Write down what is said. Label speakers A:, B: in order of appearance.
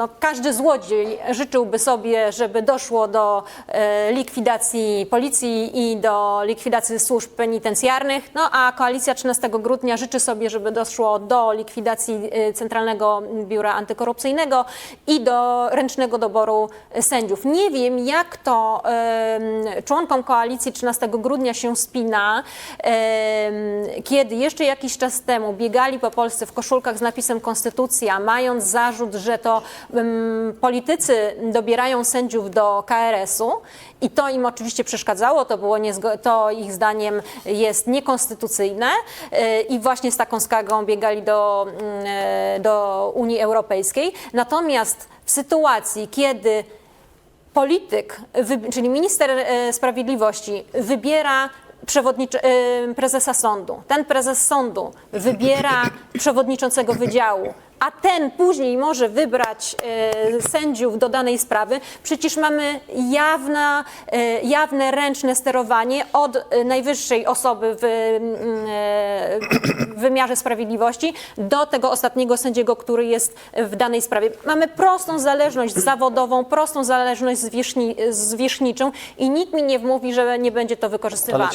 A: no, każdy złodziej życzyłby sobie, żeby doszło do e, likwidacji policji i do likwidacji służb penitencjarnych, no a koalicja 13 grudnia życzy sobie, żeby doszło do likwidacji e, Centralnego Biura Antykorupcyjnego i do ręcznego doboru sędziów. Nie wiem, jak to członkom koalicji 13 grudnia się spina, kiedy jeszcze jakiś czas temu biegali po Polsce w koszulkach z napisem Konstytucja, mając zarzut, że to politycy dobierają sędziów do KRS-u i to im oczywiście przeszkadzało, to, było to ich zdaniem jest niekonstytucyjne e, i właśnie z taką skargą biegali do, mm, e, do Unii Europejskiej. Natomiast w sytuacji, kiedy polityk, czyli minister e, sprawiedliwości wybiera e, prezesa sądu. Ten prezes sądu wybiera przewodniczącego wydziału, a ten później może wybrać e, sędziów do danej sprawy. Przecież mamy jawne, e, jawne ręczne sterowanie od e, najwyższej osoby w, mm, w wymiarze sprawiedliwości do tego ostatniego sędziego, który jest w danej sprawie. Mamy prostą zależność zawodową, prostą zależność zwierzchni, zwierzchniczą i nikt mi nie wmówi, że nie będzie to wykorzystywane.